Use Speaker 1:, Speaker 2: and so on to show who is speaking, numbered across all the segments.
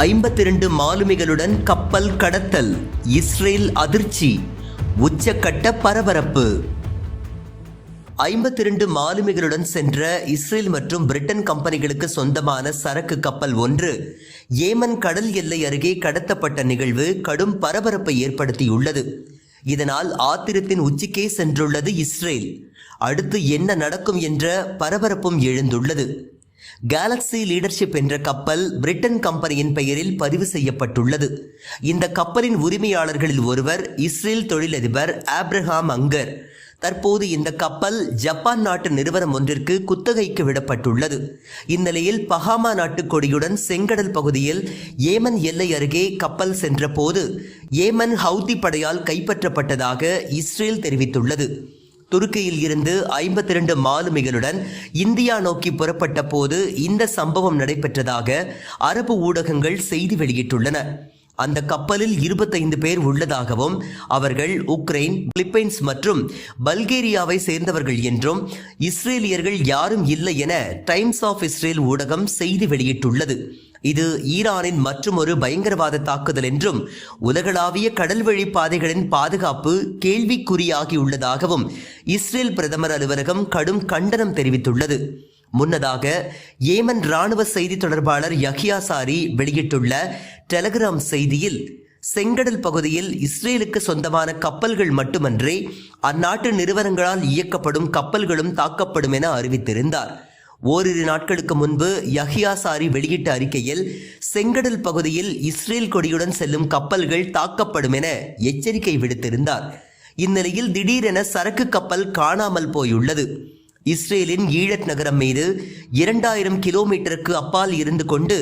Speaker 1: ஐம்பத்தி இரண்டு மாலுமிகளுடன் கப்பல் கடத்தல் இஸ்ரேல் அதிர்ச்சி உச்சக்கட்ட பரபரப்பு. ஐம்பத்தி இரண்டு மாலுமிகளுடன் சென்ற இஸ்ரேல் மற்றும் பிரிட்டன் கம்பெனிகளுக்கு சொந்தமான சரக்கு கப்பல் ஒன்று ஏமன் கடல் எல்லை அருகே கடத்தப்பட்ட நிகழ்வு கடும் பரபரப்பை ஏற்படுத்தியுள்ளது. இதனால் ஆத்திரத்தின் உச்சிக்கே சென்றுள்ளது இஸ்ரேல். அடுத்து என்ன நடக்கும் என்ற பரபரப்பும் எழுந்துள்ளது. கேலக்ஸி லீடர்ஷிப் என்ற கப்பல் பிரிட்டன் கம்பெனியின் பெயரில் பதிவு செய்யப்பட்டுள்ளது. இந்த கப்பலின் உரிமையாளர்களில் ஒருவர் இஸ்ரேல் தொழிலதிபர் ஆப்ரஹாம் அங்கர் தற்போது இந்த கப்பல் ஜப்பான் நாட்டு நிறுவனம் ஒன்றிற்கு குத்தகைக்கு விடப்பட்டுள்ளது. இந்நிலையில் பஹாமா நாட்டு கொடியுடன் செங்கடல் பகுதியில் ஏமன் எல்லை அருகே கப்பல் சென்றபோது ஏமன் ஹவுதி படையால் கைப்பற்றப்பட்டதாக இஸ்ரேல் தெரிவித்துள்ளது. துருக்கியில் இருந்து ஐம்பத்தி இரண்டு மாலுமிகளுடன் இந்தியா நோக்கி புறப்பட்ட போது இந்த சம்பவம் நடைபெற்றதாக அரபு ஊடகங்கள் செய்தி வெளியிட்டுள்ளன. அந்த கப்பலில் இருபத்தைந்து பேர் உள்ளதாகவும் அவர்கள் உக்ரைன் பிலிப்பைன்ஸ் மற்றும் பல்கேரியாவை சேர்ந்தவர்கள் என்றும் இஸ்ரேலியர்கள் யாரும் இல்லை என டைம்ஸ் ஆஃப் இஸ்ரேல் ஊடகம் செய்தி வெளியிட்டுள்ளது. இது ஈரானின் மற்றுமொரு பயங்கரவாத தாக்குதல் என்றும் உலகளாவிய கடல்வழி பாதைகளின் பாதுகாப்பு கேள்விக்குறியாகியுள்ளதாகவும் இஸ்ரேல் பிரதமர் அலுவலகம் கடும் கண்டனம் தெரிவித்துள்ளது. முன்னதாக ஏமன் ராணுவ செய்தி தொடர்பாளர் யஹியா சாரி வெளியிட்டுள்ள டெலகிராம் செய்தியில் செங்கடல் பகுதியில் இஸ்ரேலுக்கு சொந்தமான கப்பல்கள் மட்டுமன்றி அந்நாட்டு நிறுவனங்களால் இயக்கப்படும் கப்பல்களும் தாக்கப்படும் என அறிவித்திருந்தார். ஓரிரு நாட்களுக்கு முன்பு யஹியா சாரி வெளியிட்ட அறிக்கையில் செங்கடல் பகுதியில் இஸ்ரேல் கொடியுடன் செல்லும் கப்பல்கள் தாக்கப்படும் என எச்சரிக்கை விடுத்திருந்தார். இந்நிலையில் திடீரென சரக்கு கப்பல் காணாமல் போயுள்ளது. இஸ்ரேலின் ஈழத் நகரம் மீது இரண்டாயிரம் கிலோமீட்டருக்கு அப்பால் இருந்து கொண்டு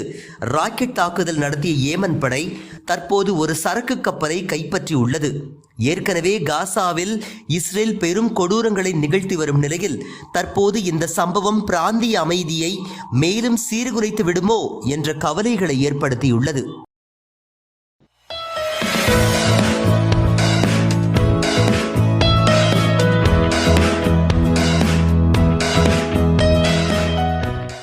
Speaker 1: ராக்கெட் தாக்குதல் நடத்திய ஏமன் படை தற்போது ஒரு சரக்கு கப்பலை கைப்பற்றியுள்ளது. ஏற்கனவே காசாவில் இஸ்ரேல் பெரும் கொடூரங்களை நிகழ்த்தி வரும் நிலையில் தற்போது இந்த சம்பவம் பிராந்திய அமைதியை மேலும் சீர்குலைத்து விடுமோ என்ற கவலைகளை ஏற்படுத்தியுள்ளது.